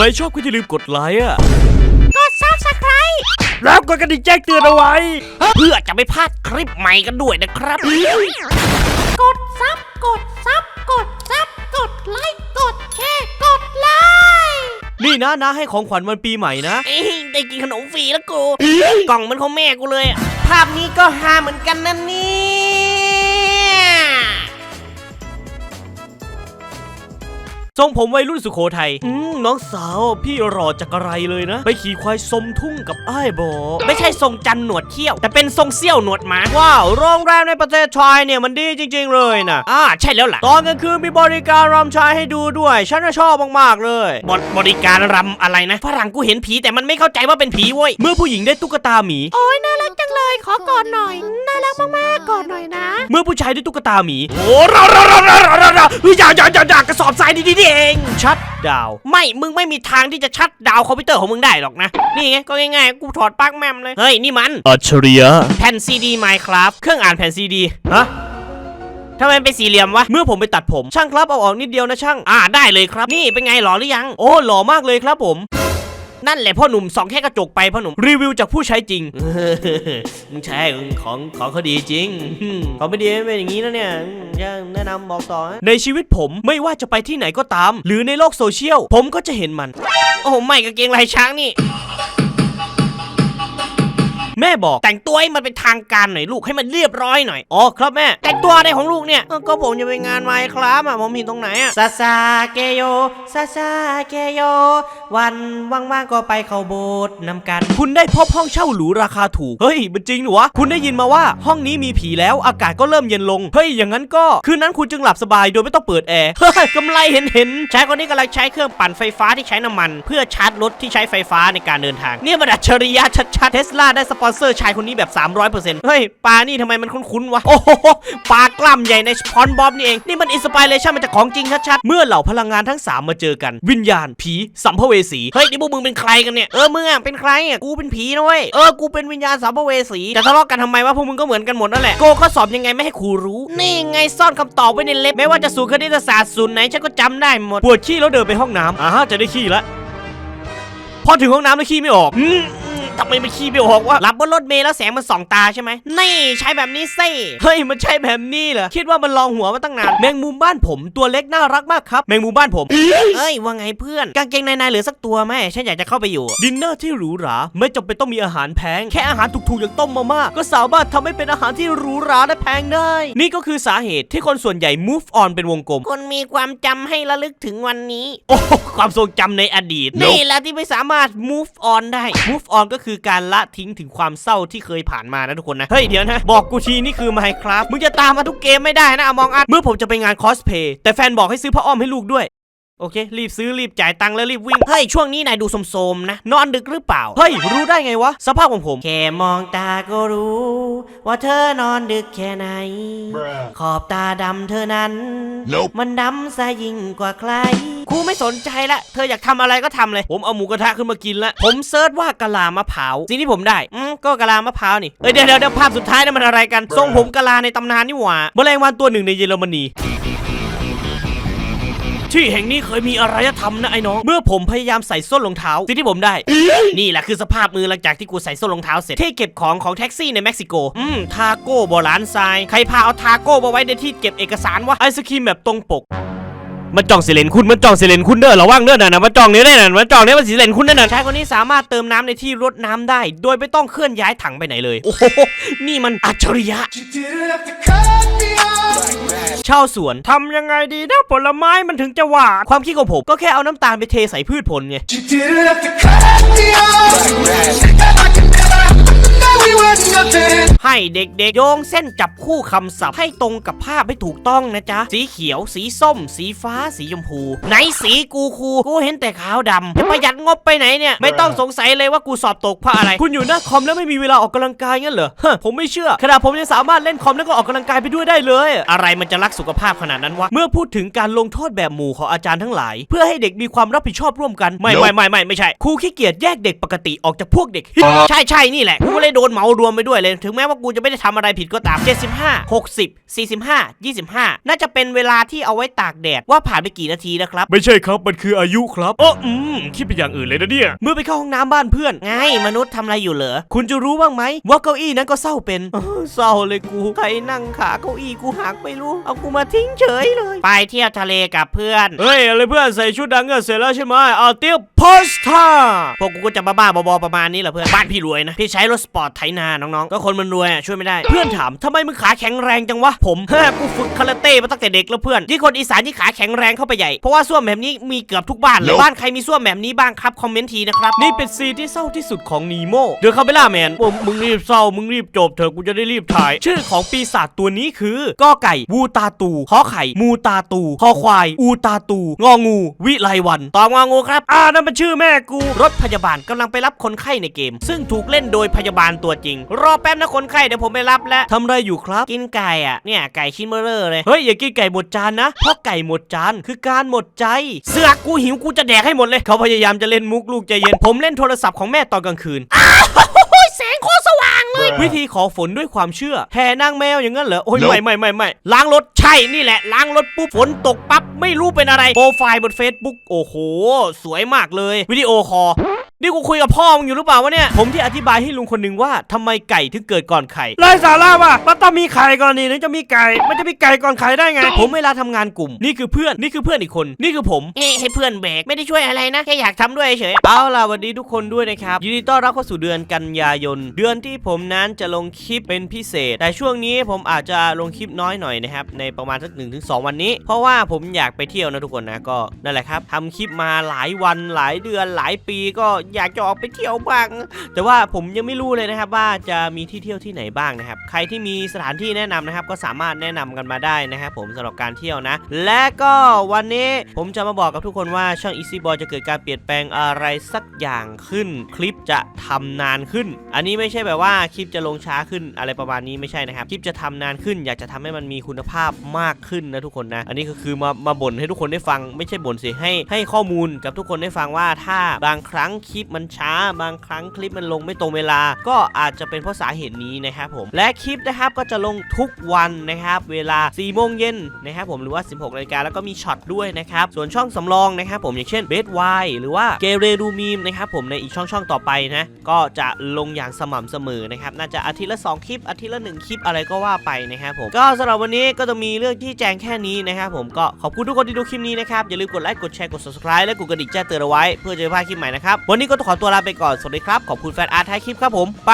รชอบก็อย่าลืมกดไลค์อะ กดซับสไครแล้วกดกระดิ่งแจ้งเตือนเอาไว้ เพื่อจะไม่พลาดคลิปใหม่กันด้วยนะครับ กดซับกดซับกดซับกดไลค์กดแชร์กดไลค์นี่นะนะให้ของขวัญวันปีใหม่นะ เอ้ยได้กินขนมฟรีแล้วกู กล่องเหมันของแม่กูเลยอะภาพนี้ก็ฮาเหมือนกันนะเนี่ย ทรงผมวัยรุ่นสุโขทัยอืมน้องสาวพี่รอจากอะไรเลยนะ ไปขี่ควายสมทุ่งกับไอ้ายบอไม่ใช่ทรงจันหนวดเขี้ยว แต่เป็นทรงเซี่ยวหนวดหมาว้าวโรงแรมในประเทศไทยเนี่ยมันดีจริง ๆ เลยนะอ่าใช่แล้วล่ะตอนกลางคืนมีบริการรำชายให้ดูด้วยฉันน่ะชอบมากๆเลยบทบริการรำอะไรนะฝรั่งกูเห็นผีแต่มันไม่เข้าใจว่าเป็นผีเว้ยเมื่อผู้หญิงได้ตุ๊กตาหมีโอ้ยน่ารักจังเลย ขอกอดหน่อย น่ารักมากๆกอดหน่อยนะ เมื่อผู้ชายได้ตุ๊กตาหมีโอ้เราเราเราเราเราเราเราอย่าอย่าอย่าอย่ากระสอบทรายดีๆนี่เอง ชัดดาวไม่ มึงไม่มีทางที่จะชัดดาวน์คอมพิวเตอร์ของมึงได้หรอกนะ นี่ไง ก็ง่ายๆ กูถอดปลั๊กแมมเลย เฮ้ย นี่มัน อัจฉริยะ แผ่นซีดี Minecraft เครื่องอ่านแผ่นซีดีฮะทำไมมันเป็นสี่เหลี่ยมวะ เมื่อผมไปตัดผม ช่างครับเอาออกนิดเดียวนะช่าง อ่าได้เลยครับ นี่เป็นไงหล่อหรือยัง โอ้หล่อมากเลยครับผม นั่นแหละพ่อหนุ่มส่องแค่กระจกไปพ่อหนุ่มรีวิวจากผู้ใช้จริงมึงใช่ของของเขาดีจริงเขาไม่ดีไม่เป็นอย่างนี้นะเนี่ยแนะนำบอกต่อในชีวิตผมไม่ว่าจะไปที่ไหนก็ตาม หรือในโลกโซเชียล ผมก็จะเห็นมัน โอ้โหไม่กางเกงลายช้างนี่ แม่บอกแต่งตัวให้มันเป็นทางการหน่อยลูกให้มันเรียบร้อยหน่อยอ๋อครับแม่ แต่งตัวอะไรของลูกเนี่ยเอ้าก็ผมจะไปงานไมค์ครับอะผมเห็นตรงไหนอะซาซาเกโยซาซาเกโยวันว่างๆก็ไปเข้าโบสถ์นำกัน คุณได้พบห้องเช่าหรูราคาถูกเฮ้ยมันจริงเหรอวะคุณได้ยินมาว่าห้องนี้มีผีแล้วอากาศก็เริ่มเย็นลงเฮ้ยอย่างนั้นก็คืนนั้นคุณจึงหลับสบายโดยไม่ต้องเปิดแอร์เฮ้ยกำไรเห็นเห็นชายคนนี้กำลังใช้เครื่องปั่นไฟฟ้าที่ใช้น้ำมัน เพื่อชาร์จรถที่ใช้ไฟฟ้าในการเดินทางเนี่ยมันอัจฉริยะชัดๆเทสลาได้สปอนเซอร์ชายคนนี้แบบ 300%เฮ้ยปลานี่ทำไมมันคุ้นๆวะ โอ้โหปลากล้ามใหญ่ในสปอนบอบนี่เอง นี่มันอินสปิเรชันมาจากของจริงชัดๆ เมื่อเหล่าพลังงานทั้ง 3 มาเจอกัน วิญญาณ ผี สัมภเวสี เฮ้ย นี่พวกมึงเป็นใครกันเนี่ย เออมึงอะเป็นใครอะกูเป็นผีนะเว้ย เออ กูเป็นวิญญาณสัมภเวสี จะทะเลาะกันทำไมวะพวกมึงก็เหมือนกันหมดนั่นแหละ โกข้อสอบยังไงไม่ให้ครูรู้ นี่ไงซ่อนคำตอบไว้ในเล็บ ไม่ว่าจะสูตรคณิตศาสตร์สูตรไหนฉันก็จำได้หมด ปวดขี้แล้วเดินไปห้องน้ำอ่าฮะจะได้ขี้ละพอถึงห้องน้ำแล้วขี้ไม่ออกอืมอืม ทำไมมันขี้ไม่ออกวะรับบนรถเมล์แล้วแสงมันส่องตาใช่ไหมนี่ใช้แบบนี้สิเฮ้ยมันใช่แบบนี้เหรอคิดว่ามันลองหัวมาตั้งนานแมงมุมบ้านผมตัวเล็กน่ารักมากครับแมงมุมบ้านผมเอ้ยว่าไงเพื่อนกางเกงในๆเหลือสักตัวไหมฉันอยากจะเข้าไปอยู่ดินเนอร์ที่หรูหราไม่จำเป็นต้องมีอาหารแพง แค่อาหารถูกๆอย่างต้มมาม่าก็สามารถทำให้เป็นอาหารที่หรูหราและแพงได้ นี่ก็คือสาเหตุที่คนส่วนใหญ่ move on เป็นวงกลม คนมีความจำให้ระลึกถึงวันนี้ โอ้โหความทรงจำในอดีตนี่แหละที่ไม่สามารถ move on ได้ move on ก็คือคือการละทิ้งถึงความเศร้าที่เคยผ่านมานะทุกคนนะ เฮ้ยเดี๋ยวนะ บอกกูทีนี่คือ Minecraft มึงจะตามมาทุกเกมไม่ได้นะอมองอัดเมื่อผมจะไปงานคอสเพย์แต่แฟนบอกให้ซื้อผ้าอ้อมให้ลูกด้วย โอเค รีบซื้อรีบจ่ายตังค์แล้วรีบวิ่ง เฮ้ย ช่วงนี้นายดูโสมๆนะ นอนดึกหรือเปล่า เฮ้ย รู้ได้ไงวะ สภาพของผม แค่มองตาก็รู้ ว่าเธอนอนดึกแค่ไหน ขอบตาดำเธอนั้นมันดำซะยิ่งกว่าใครครูไม่สนใจละ เธออยากทำอะไรก็ทำเลย ผมเอาหมูกระทะขึ้นมากินแล้วผมเซิร์ชว่ากะลามะพร้าวสิ่งที่ผมได้อืมก็กะลามะพร้าวนี่เอ้ยเดี๋ยวเดี๋ยวเดี๋ยวภาพสุดท้ายนั่นมันอะไรกันทรงผมกะลาในตำนานนี่หว่าแมลงวันตัวหนึ่งในเยอรมนี ที่แห่งนี้เคยมีอารยธรรมนะไอ้น้อง เมื่อผมพยายามใส่ส้นรองเท้าสิ่งที่ผมได้ นี่แหละคือสภาพมือหลังจากที่กูใส่ส้นรองเท้าเสร็จที่เก็บของของแท็กซี่ในเม็กซิโก อืม ทาโก้โบราณทราย ใครพาเอาทาโก้มาไว้ในที่เก็บเอกสารวะ ไอศครีมแบบตรงปกมันจ่องสิเลนคุณมันจ่องสิเลนคุณเด้อระวังเด้อนะนะมันจ่องเนี้ยได้นะมันจ่องเนี้ยมันสิเลนคุณเด้อนะชายคนนี้สามารถเติมน้ำในที่รดน้ำได้ โดยไม่ต้องเคลื่อนย้ายถังไปไหนเลย โอ้โหนี่มันอัจฉริยะ ชาวสวนทำยังไงดีนะผลไม้มันถึงจะหวานความคิดของผมก็แค่เอาน้ำตาลไปเทใส่พืชผลไง ให้เด็กๆ โยงเส้นจับคู่คำศัพท์ให้ตรงกับภาพให้ถูกต้องนะจ๊ะ สีเขียว สีส้ม สีฟ้า สีชมพู ไหนสีกูครูกูเห็นแต่ขาวดำจะประหยัดงบไปไหนเนี่ย ไม่ต้องสงสัยเลยว่ากูสอบตกเพราะอะไร คุณอยู่หน้าคอมแล้วไม่มีเวลาออกกำลังกายงั้นเหรอฮะผมไม่เชื่อขนาดผมยังสามารถเล่นคอมแล้วก็ออกกำลังกายไปด้วยได้เลย อะไรมันจะรักสุขภาพขนาดนั้นวะ เมื่อพูดถึงการลงโทษแบบหมู่ของอาจารย์ทั้งหลาย เพื่อให้เด็กมีความรับผิดชอบร่วมกัน ไม่ไม่ไม่ไม่ไม่ใช่ ครูขี้เกียจแยกเด็กปกติออกจากพวกเด็ก ใช่ใช่นี่แหละ กูเลยโดนเหมาารวมไปด้วยเลย ถึงแม้ว่ากูจะไม่ได้ทำอะไรผิดก็ตาม 75 60 45 25 น่าจะเป็นเวลาที่เอาไว้ตากแดดว่าผ่านไปกี่นาทีนะครับ ไม่ใช่ครับ มันคืออายุครับโอ้อืมคิดเป็นอย่างอื่นเลยนะเนี่ย เมื่อไปเข้าห้องน้ำบ้านเพื่อนไงมนุษย์ทำอะไรอยู่เหรอ คุณจะรู้บ้างไหมว่าเก้าอี้นั้นก็เศร้าเป็นเออเศร้าเลยกู ใครนั่งขาเก้าอี้กูหักไม่รู้ เอากูมาทิ้งเฉยเลย ไปเที่ยวทะเลกับเพื่อน เฮ้ยอะไรเพื่อนใส่ชุดดังเงินเสร็จแล้วใช่ไหมเอาเตี้ยวโพสท่าพวกกูก็จะบ้าๆบอๆประมาณนี้แหละเพื่อน บ้านพี่รวยนะ พี่ใช้รถสปอร์ตไถนาน้องๆ ก็คนมันรวยอะช่วยไม่ได้ เพื่อนถามทำไมมึงขาแข็งแรงจังวะ ผมเฮ้ยกูฝึกคาราเต้มาตั้งแต่เด็กแล้วเพื่อนที่คนอีสานที่ขาแข็งแรงเข้าไปใหญ่ เพราะว่าส้วมแบบนี้มีเกือบทุกบ้านเลย บ้านใครมีส้วมแบบนี้บ้างครับคอมเมนต์ทีนะครับ นี่เป็นซีนที่เศร้าที่สุดของนีโมเดอะคาเบล่าแมนผมมึงรีบเศร้ามึงรีบจบเถอะกูจะได้รีบถ่าย ชื่อของปีศาจตัวนี้คือกอไก่วูตาตูขอไข่มูตาตูคอควาย อูตาตู งองู วิไลวันตอบงองูครับอ่านั่นมันชื่อแม่กูรถพยาบาลกำลังไปรับคนไข้ในเกม ซึ่งถูกเล่นโดยพยาบาลตัวจริง รอแป๊บนะคนไข้เดี๋ยวผมไปรับแล้วทำไรอยู่ครับ กินไก่อะเนี่ยไก่ชิ้นเบอร์เรอเลยเฮ้ยอย่ากินไก่หมดจานนะเพราะไก่หมดจานคือการหมดใจ เสือกกูหิวกูจะแดกให้หมดเลย เขาพยายามจะเล่นมุกลูกใจเย็นผมเล่นโทรศัพท์ของแม่ตอนกลางคืนโอ้ยแสงโคตรสว่างเลย วิธีขอฝนด้วยความเชื่อแห่นางแมวอย่างนั้นเหรอ โอ้ย Nope ไม่ไม่ไม่ไม่ล้างรถใช่นี่แหละล้างรถปุ๊บฝนตกปั๊บไม่รู้เป็นอะไรโปรไฟล์บน Facebook โอ้โห สวยมากเลย วิดีโอคอลนี่กูคุยกับพ่อมึงอยู่หรือเปล่าวะเนี่ย ผมที่อธิบายให้ลุงคนหนึ่งว่าทำไมไก่ถึงเกิดก่อนไข่ไร้สาระว่ะมันต้องมีไข่ก่อนนี่ถึงจะมีไก่ มันจะมีไก่ก่อนไข่ได้ไง ผมเวลาทำงานกลุ่ม นี่คือเพื่อน นี่คือเพื่อนอีกคน นี่คือผมเอ้ให้เพื่อนแบก ไม่ได้ช่วยอะไรนะ แค่อยากทำด้วยเฉย เอาล่ะสวัสดีทุกคนด้วยนะครับ ยินดีต้อนรับเข้าสู่เดือนกันยายน เดือนที่ผมนั้นจะลงคลิปเป็นพิเศษ แต่ช่วงนี้ผมอาจจะลงคลิปน้อยหน่อยนะครับ ในประมาณสักหนึ่งถึงสองวันนี้ เพราะว่าผมอยากไปเที่ยวนะทุกคนนะก็นั่นแหละครับทำคลิปมาหลายวันหลายเดือนหลายปีก็อยากจะออกไปเที่ยวบ้าง แต่ว่าผมยังไม่รู้เลยนะครับว่าจะมีที่เที่ยวที่ไหนบ้างนะครับ ใครที่มีสถานที่แนะนำนะครับ ก็สามารถแนะนำกันมาได้นะครับผมสำหรับการเที่ยวนะ และก็วันนี้ผมจะมาบอกกับทุกคนว่าช่อง Easy Boy จะเกิดการเปลี่ยนแปลงอะไรสักอย่างขึ้น คลิปจะทำนานขึ้น อันนี้ไม่ใช่แบบว่าคลิปจะลงช้าขึ้นอะไรประมาณนี้ไม่ใช่นะครับ คลิปจะทำนานขึ้น อยากจะทำให้มันมีคุณภาพมากขึ้นนะทุกคนนะ อันนี้ก็คือมามาบ่นให้ทุกคนได้ฟังไม่ใช่บ่นสิให้ให้ข้อมูลกับทุกคนได้ฟังว่าถ้าบางครั้งคลิปมันช้า บางครั้งคลิปมันลงไม่ตรงเวลา ก็อาจจะเป็นเพราะสาเหตุนี้นะครับผมและคลิปนะครับก็จะลงทุกวันนะครับเวลา4โมงเย็นนะครับผมหรือว่า 16นาฬิกาแล้วก็มีช็อตด้วยนะครับส่วนช่องสำรองนะครับผมอย่างเช่นเบสไวหรือว่าเกเรดูมีมนะครับผมในอีกช่องช่องต่อไปนะก็จะลงอย่างสม่ำเสมอนะครับน่าจะอาทิตย์ละ 2 คลิปอาทิตย์ละ 1 คลิปอะไรก็ว่าไปนะครับผมก็สำหรับวันนี้ก็จะมีเรื่องที่แจ้งแค่นี้นะครับผมก็ขอบคุณทุกคนที่ดูคลิปนี้นะครับอย่าลืมกดไลค์กดแชร์กด subscribe และกดกระดิ่งแจ้งเตือนเอาไว้เพื่อจะไม่พลาดคลิปใหม่นะครับวันนี้ก็ต้องขอตัวลาไปก่อนสวัสดีครับขอบคุณแฟนอาร์ตท้ายคลิปครับผมไป